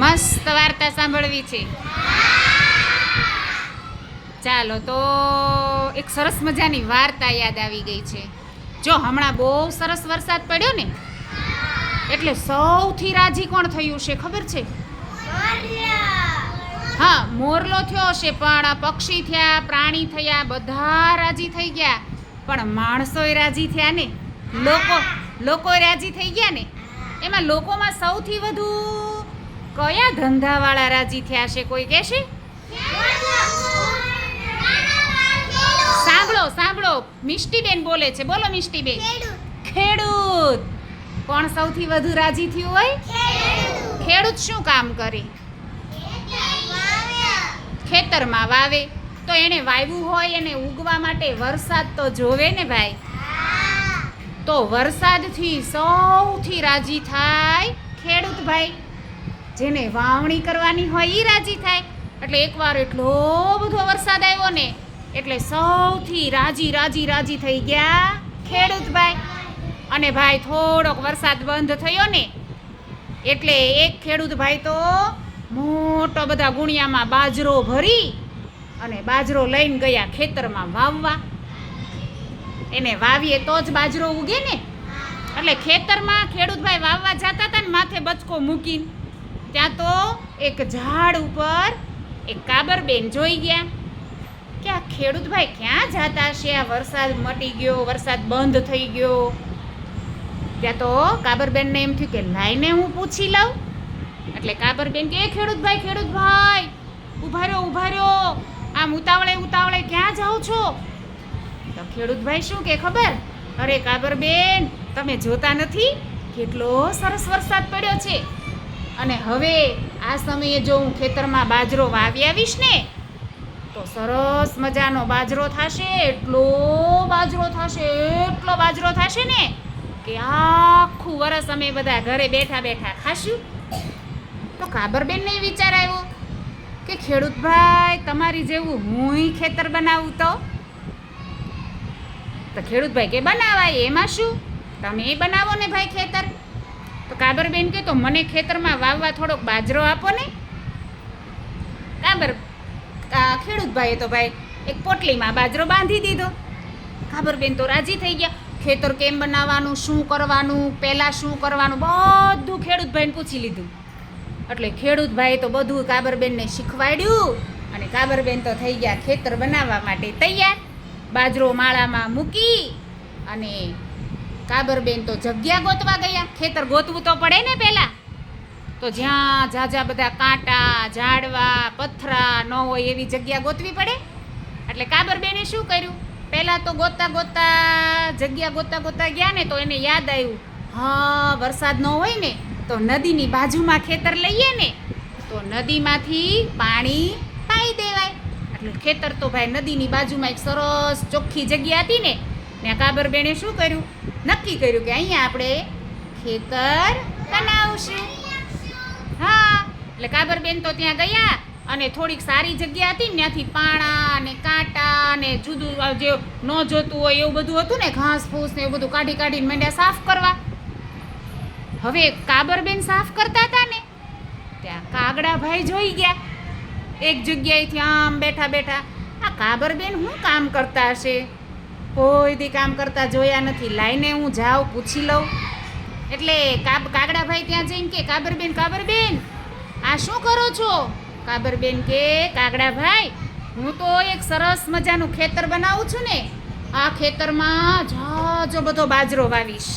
મસ્ત વાર્તા સાંભળવી છે. ચાલો તો એક સરસ મજાની વાર્તા યાદ આવી ગઈ છે. જો હમણાં બહુ સરસ વરસાદ પડ્યો ને, એટલે સૌથી રાજી કોણ થયું છે ખબર છે? હા, મોરલો થયો હશે, પણ પક્ષી થયા, પ્રાણી થયા, બધા રાજી થઈ ગયા. પણ માણસોય રાજી થયા ને? લોકો લોકો રાજી થઈ ગયા ને? એમાં લોકોમાં સૌથી વધુ કયા ધંધાવાળા રાજી થયા છે? કોઈ કહેશે સાંભળો સાંભળો. મિષ્ટીબેન બોલે છે. બોલો મિષ્ટીબેન. ખેડૂત. કોણ સૌથી વધુ રાજી થયું હોય? ખેડૂત શું કામ કરે? ખેતરમાં વાવે. તો એણે વાવ્યું હોય, એને ઉગવા માટે વરસાદ તો જોવે ને ભાઈ. તો વરસાદથી સૌથી રાજી થાય ખેડૂત ભાઈ. જેને વાવણી કરવાની હોય એ રાજી થાય. એટલે એકવાર એટલો બધો વરસાદ આવ્યો ને, એટલે સૌથી રાજી રાજી રાજી થઈ ગયા ખેડૂત ભાઈ. અને ભાઈ થોડોક વરસાદ બંધ થયો ને, એટલે એક ખેડૂત ભાઈ તો મોટો બધા ગુણિયામાં બાજરો ભરી અને બાજરો લઈને ગયા ખેતરમાં વાવવા. એને વાવીએ તો જ બાજરો ઉગે ને. એટલે ખેતરમાં ખેડૂતભાઈ વાવવા જતા હતા ને, માથે બચકો મૂકીને ત્યાં તો એક ઝાડ ઉપર એક કાબરબેન જોઈ ગયા. કે આ ખેડૂતભાઈ ક્યાં જતા છે આ વરસાદ મટી ગયો, વરસાદ બંધ થઈ ગયો. ત્યાં તો કાબરબેનને એમ થયું કે લાઈને હું પૂછી લઉં. એટલે કાબરબેન કે, "એ ખેડૂતભાઈ ખેડૂતભાઈ ઊભા રહ્યો ઊભા રહ્યો. આમ ઉતાવળે ઉતાવળે ક્યાં જાઓ છો? તો ખેડૂતભાઈ શું કે, ખબર? અરે કાબરબેન તમે જોતા નથી? કેટલો સરસ વરસાદ પડ્યો છે. અને હવે આ સમયે જો હું ખેતરમાં બાજરો વાવી આવીશ ને, તો સરસ મજાનો બાજરો થશે, એટલો બાજરો થશે, એટલો બાજરો થશે ને, કે આખું વરસ અમે બધા ઘરે બેઠા બેઠા ખાશું. તો કાબરબેનને વિચાર આવ્યો કે ખેડૂતભાઈ તમારી જેવું હુંય ખેતર બનાવું તો? તો ખેડૂતભાઈ કે, બનાવાય, એમાં શું? તમે બનાવો ને ભાઈ ખેતર. તો કાબરબેન કહે તો મને ખેતરમાં વાવવા થોડોક બાજરો આપો ને. કાબર ખેડૂતભાઈએ તો ભાઈ એક પોટલીમાં બાજરો બાંધી દીધો. કાબરબેન તો રાજી થઈ ગયા. ખેતર કેમ બનાવવાનું, શું કરવાનું, પહેલાં શું કરવાનું, બધું ખેડૂતભાઈને પૂછી લીધું. એટલે ખેડૂતભાઈએ તો બધું કાબરબેનને શીખવાડ્યું અને કાબરબેન તો થઈ ગયા ખેતર બનાવવા માટે તૈયાર. બાજરો માળામાં મૂકી અને કાબરબેન તો જગ્યા ગોતવા ગયા. ખેતર ગોતવું તો પડે ને પહેલાં. તો જ્યાં ઝાઝા બધા કાંટા, ઝાડવા, પથરા ન હોય એવી જગ્યા ગોતવી પડે. એટલે કાબરબેને શું કર્યું? પહેલાં તો ગોતતા ગોતતા જગ્યા ગોતતા ગોતતા ગયા ને તો એને યાદ આવ્યું, હા, વરસાદ ન હોય ને તો નદીની બાજુમાં ખેતર લઈએ ને તો નદીમાંથી પાણી પાઈ દેવાય. એટલે ખેતર તો ભાઈ નદીની બાજુમાં એક સરસ ચોખ્ખી જગ્યા હતી ને ત્યાં કાબરબેને શું કર્યું? નક્કી કર્યું કે અહીંયા આપણે ખેતર બનાવશું. હા, એટલે કાબરબેન તો ત્યાં ગયા અને થોડીક સારી જગ્યા હતી ને ત્યાંથી પાણા ને કાંટા ને જુદું જે ન જોતું હોય એવું બધું હતું ને, ઘાસ ફૂસ ને એવું બધું કાઢી કાઢીને માંડ્યા સાફ કરવા. હવે કાબરબેન સાફ કરતા હતા ને, ત્યાં કાગડાભાઈ જોઈ ગયા. એક જગ્યાએથી આમ બેઠા બેઠા, આ કાબરબેન શું કામ કરતા હશે? કોઈ દી કામ કરતા જોયા નથી. લાઈને હું જાઉં, પૂછી લઉં. એટલે કાબ, કાગડાભાઈ ત્યાં જઈને કે, કાબરબેન કાબરબેન, આ શું કરો છો? કાબરબેન કે, કાગડાભાઈ, હું તો એક સરસ મજાનું ખેતર બનાવું છું ને. આ ખેતરમાં જાજો બધો બાજરો વાવીશ.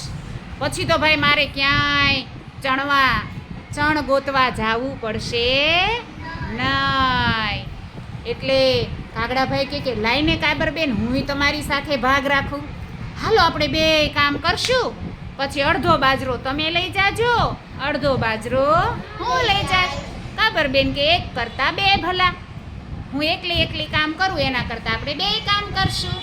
પછી તો ભાઈ મારે ક્યાંય ચણવા, ચણ ગોતવા જાવું પડશે નહીં. એટલે કાગડાભાઈ કે કે, લાઈને કાબરબેન, હું તમારી સાથે ભાગ રાખું. હાલો, આપણે બે કામ કરશું. પછી અડધો બાજરો તમે લઈ જાજો. અડધો બાજરો? હું લઈ જાશ. કાબરબેન કે, એક કરતા બે ભલા. હું એકલી એકલી કામ કરું, એના કરતાં આપણે બે કામ કરશું.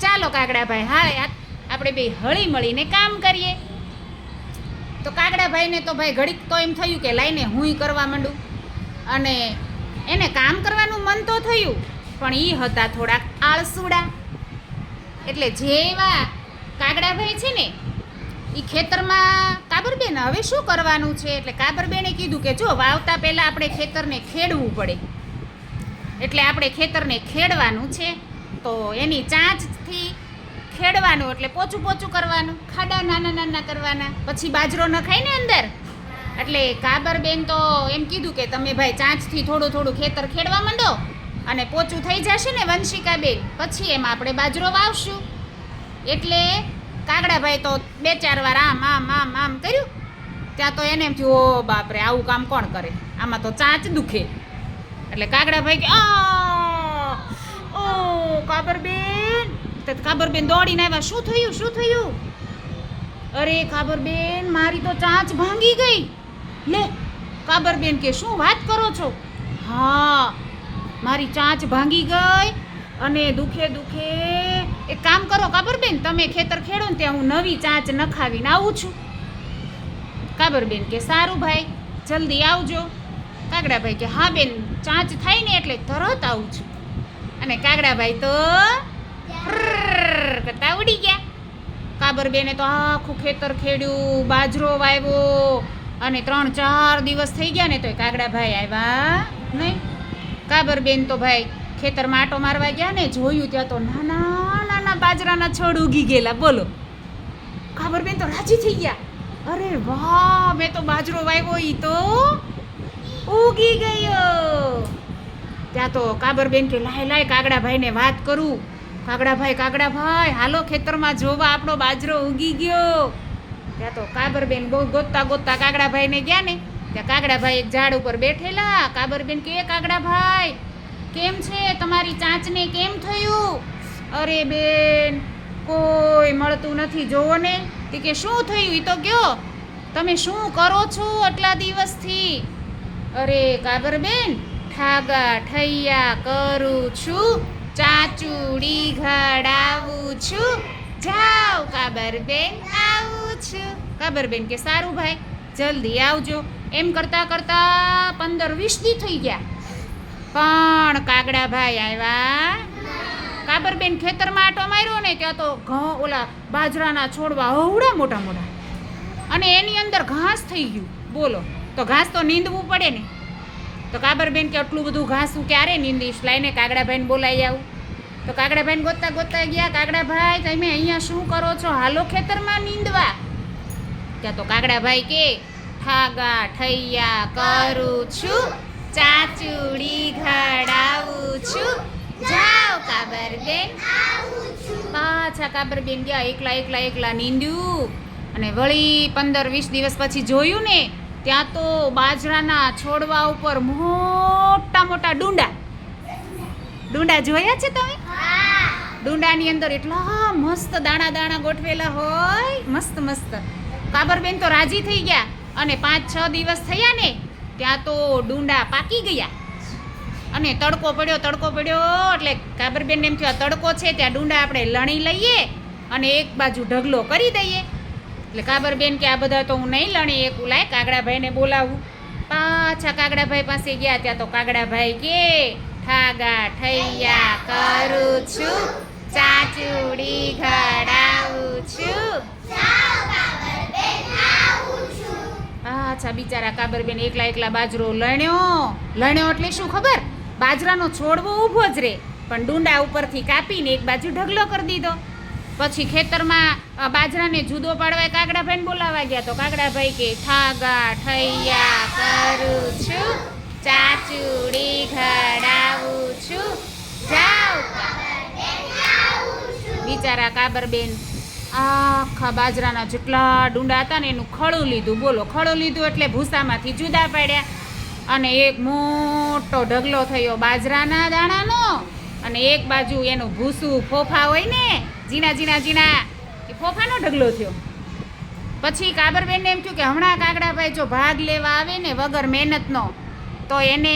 ચાલો કાગડાભાઈ હા આપણે બે હળી મળીને કામ કરીએ. તો કાગડાભાઈને તો ભાઈ ઘડીક તો એમ થયું કે, લાઈને હું કરવા માંડું. અને એને કામ કરવાનું મન તો થયું. પણ એ હતા થોડાક આળસુડા. એટલે જેવા કાગડાભાઈ છે ને એ ખેતરમાં કાબરબેન હવે શું કરવાનું છે? એટલે કાબરબેને કીધું કે જો, વાવતા પહેલાં આપણે ખેતરને ખેડવું પડે. એટલે આપણે ખેતરને ખેડવાનું છે. તો એની ચાંચથી ખેડવાનું, એટલે પોચું પોચું કરવાનું, ખાડા નાના નાના કરવાના. પછી બાજરો નખાય ને અંદર? એટલે કાબરબેન તો એમ કીધું કે, તમે ભાઈ ચાંચથી થોડું થોડું ખેતર ખેડવા માંડો. અને પોચું થઈ જશે ને વંશિકાબેન, પછી એમાં આપણે બાજરો વાવશું. એટલે કાગડાભાઈ તો બે ચાર વાર આમ આમ આમ આમ કર્યું. ત્યાં તો એને એમ થયું બાપરે, આવું કામ કોણ કરે? આમાં તો ચાંચ દુખે. એટલે કાગડાભાઈ કે ઓ કાબરબેન તો કાબરબેન દોડીને આવ્યા, શું થયું શું થયું? અરે કાબરબેન મારી તો ચાંચ ભાંગી ગઈ. લે કાબરબેન કે, શું વાત કરો છો? હા મારી ચાંચ ભાંગી ગઈ અને દુખે દુખે એક કામ કરો કાબરબેન તમે ખેતર ખેડો ને ત્યાં હું નવી ચાંચ નખાવીને આવું છું. કાબરબેન કે, સારું ભાઈ, જલ્દી આવજો. કાગડાભાઈ કે, હા બેન, ચાંચ થાય ને એટલે તરત આવું છું. અને કાગડાભાઈ તો કરતા ઉડી ગયા. કાબરબેને તો આખું ખેતર ખેડ્યું, બાજરો વાવ્યો, અને ત્રણ ચાર દિવસ થઈ ગયા ને તોય કાગડાભાઈ આવ્યા નહીં. કાબરબેન તો ભાઈ ખેતરમાં આટો મારવા ગયા ને જોયું ત્યાં તો નાના નાના બાજરાના છોડ ઉગી ગયેલા. બોલો. કાબરબેન તો રાજી થઈ ગયા. અરે વાહ, મેં તો બાજરો વાવ્યો, ઈ તો ઉગી ગયો. ત્યાં તો કાબરબેન કે લાય લાય કાગડાભાઈને વાત કરું. કાગડાભાઈ કાગડાભાઈ, હાલો ખેતરમાં જોવા આપણો બાજરો ઉગી ગયો. ત્યાં તો કાબરબેન બહુ ગોતતા ગોતતા કાગડાભાઈને ગયા ને ત્યાં કાગડાભાઈ એક ઝાડ ઉપર બેઠેલા. કાબરબેન કે, કાગડાભાઈ, કેમ છે? તમારી ચાંચને કેમ થયું? અરે બેન, કોઈ મળતું નથી. જોવો ને. કે, શું થયું? એ તો કયો? તમે શું કરો છો આટલા દિવસથી? અરે કાબરબેન, ઠાગા ઠૈયા કરું છું. ચાચુડી ઘડાવું છું. જાઓ કાબરબેન, આવું છું. કાબરબેન કે, સારું ભાઈ જલ્દી આવજો. એમ કરતા કરતા પંદર વીસ દી થઈ ગયા. પણ કાગડાભાઈ આવ્યા. કાબરબેન ખેતરમાં આટો માર્યો ને ત્યાં તો ઘઉં ઓલા બાજરાના છોડવા હવડા મોટા મોટા. અને એની અંદર ઘાસ થઈ ગયું. બોલો, તો ઘાસ તો નીંદવું પડે ને. તો કાબરબેન કે આટલું બધું ઘાસ હું ક્યારે નીંદીશ? લાઈને કાગડાભાઈને બોલાવી આવું. તો કાગડાભાઈને ગોતતા ગોતતા ગયા. કાગડાભાઈ, તમે અહીંયા શું કરો છો? હાલો ખેતરમાં નીંદવા. ત્યાં તો કાગડાભાઈ કે ઠાગા ઠૈયા કરું છું ચાચુડી ઘડાવું છું. જાઓ કાબરબેન. પાછા કાબરબેન ગયા એકલા એકલા એકલા નીંદ્યું. અને વળી પંદર વીસ દિવસ પછી જોયું ને ત્યાં તો બાજરાના છોડવા ઉપર મોટા મોટા ડુંડા. ડુંડા જોયા છે તમે? ડુંડાની અંદર એટલા મસ્ત દાણા દાણા ગોઠવેલા હોય. મસ્ત મસ્ત. કાબરબેન તો રાજી થઈ ગયા અને પાંચ છ દિવસ થયા ને ત્યાં તો ડુંડા પાકી ગયા. અને તડકો પડ્યો તડકો પડ્યો એટલે કાબરબેન એમ થયું તડકો છે, ત્યાં ડુંડા આપણે લણી લઈએ અને એક બાજુ ઢગલો કરી દઈએ. એટલે કાબરબેન કે, આ બધા તો હું નહીં લણી, એક ઉલાય કાગડાભાઈને બોલાવું. પાછા કાગડાભાઈ પાસે ગયા, ત્યાં તો કાગડાભાઈ કે, ઠાગા ઠૈયા કરું છું ચાચુડી ઘડાવું છું. અચ્છા બિચારા કાબરબેન એકલા એકલા બાજરો લણ્યો. લણ્યો એટલે શું ખબર? બાજરાનો છોડવો ઊભો જ રે. પણ ડુંડા ઉપરથી કાપીને એક બાજુ ઢગલો કરી દીધો. પછી ખેતરમાં બાજરાને જુદો પાડવા કાગડાભાઈને બોલાવા ગયા તો કાગડાભાઈ કે ઠાગા ઠૈયા કરું છું. ચાચુડી ઘડાવું છું. જાઉં. બિચારા કાબરબેન આખા બાજરાના જેટલા ડુંડા હતા ને એનું ખળું લીધું. બોલો ખળું લીધું એટલે ભૂસામાંથી જુદા પાડ્યા. અને એક મોટો ઢગલો થયો બાજરાના દાણાનો. અને એક બાજુ એનું ભૂસું ફોફા હોય ને, ઝીણા ઝીણા ઝીણા, એ ફોફાનો ઢગલો થયો. પછી કાબરબેનને એમ થયું કે હમણાં કાગડાભાઈ જો ભાગ લેવા આવે ને વગર મહેનતનો, તો એને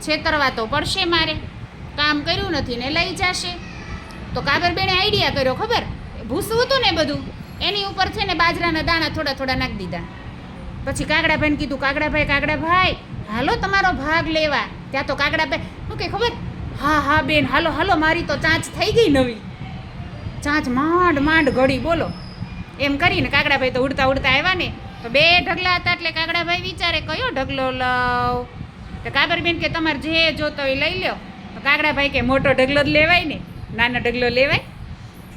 છેતરવા તો પડશે મારે. કામ કર્યું નથી ને લઈ જશે. તો કાબરબેને આઈડિયા કર્યો, ખબર? ભૂસું હતું ને બધું? એની ઉપર છે ને બાજરાના દાણા થોડા થોડા નાખી દીધા. પછી કાગડાભાઈને કીધું, કાગડાભાઈ કાગડાભાઈ, હાલો તમારો ભાગ લેવા. ત્યાં તો કાગડાભાઈ, શું કે ખબર? હા હા, બેન, હાલો હાલો, મારી તો ચાંચ થઈ ગઈ નવી. ચાંચ માંડ માંડ ઘડી, બોલો. એમ કરીને કાગડાભાઈ તો ઉડતા ઉડતા આવ્યા ને, તો બે ઢગલા હતા એટલે કાગડાભાઈ વિચારે, કયો ઢગલો લાવ તો કાબરબેન કે, તમારે જે જોતો એ લઈ લ્યો. તો કાગડાભાઈ કે, મોટો ઢગલો જ લેવાય ને, નાનો ઢગલો લેવાય.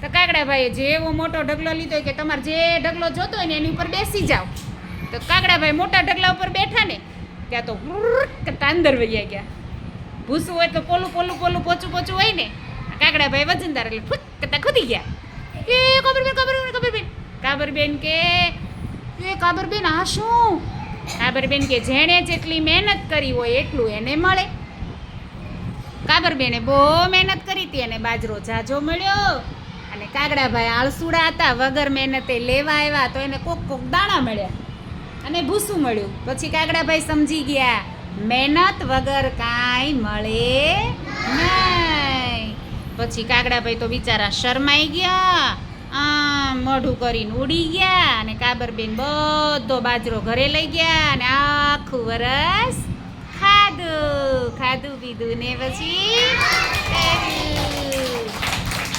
તો કાગડાભાઈએ જેવો મોટો ઢગલો લીધો કે તમારે જે ઢગલો જોતો હોય ને એની ઉપર બેસી જાઓ. તો કાગડાભાઈ મોટા ઢગલા ઉપર બેઠા ને, ત્યાં તો કરતા અંદર વૈયા ગયા ભૂસું હોય તો પોલું પોલું પોલું પોચું પોચું હોય ને કાગડા કાગડાભાઈ વજનદાર એટલે ફૂટ કરતા ખુદી ગયા. એ કાબરબેન કાબરબેન કાબરબેન કાબરબેન કે, એ કાબરબેન આ શું? કાબરબેન કે જેણે જેટલી મહેનત કરી હોય એટલું એને મળે. કાબરબેને બહુ મહેનત કરી હતી અને બાજરો જાજો મળ્યો. અને કાગડાભાઈ આળસુડા હતા, વગર મહેનતે લેવા આવ્યા તો એને કોક કોક દાણા મળ્યા. અને ભૂસું મળ્યું. પછી કાગડાભાઈ સમજી ગયા, મહેનત વગર કાંઈ મળે નહીં. પછી કાગડાભાઈ તો બિચારા શરમાઈ ગયા, આમ મોઢું કરીને ઉડી ગયા અને કાબરબેન બધો બાજરો ઘરે લઈ ગયા અને આખું વરસ ખાધું ખાધું, પીધું ને પછી